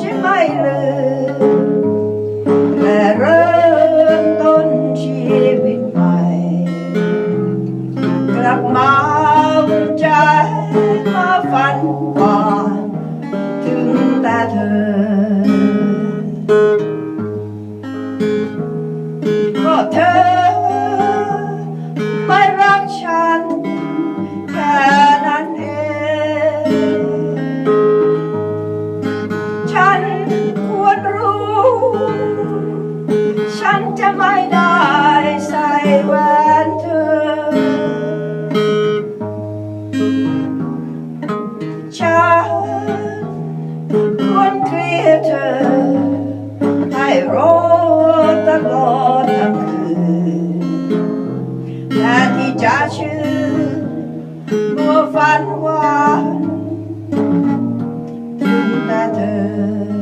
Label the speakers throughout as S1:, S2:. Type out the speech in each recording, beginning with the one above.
S1: ใช่ไม่ลืมแต่เริ่มต้นชีวิตใหม่ กลับมาอุ่ใจมาฝันก่านถึงแต่เธอ ก็เธอ ควรรู้ ฉันจะไม่ได้ใส่แหวนเธอ ฉันควรเคลียร์เธอ ให้รู้ตลอดทั้งคืนแทนที่จะชื่นมัวฝันหวานถึงแต่เธอ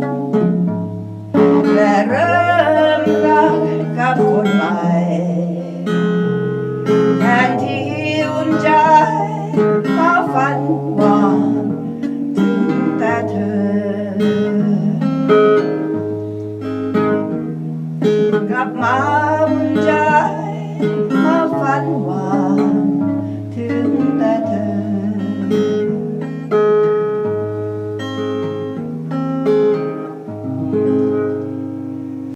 S1: กลับมาอุ่ใจมาฝันหวาน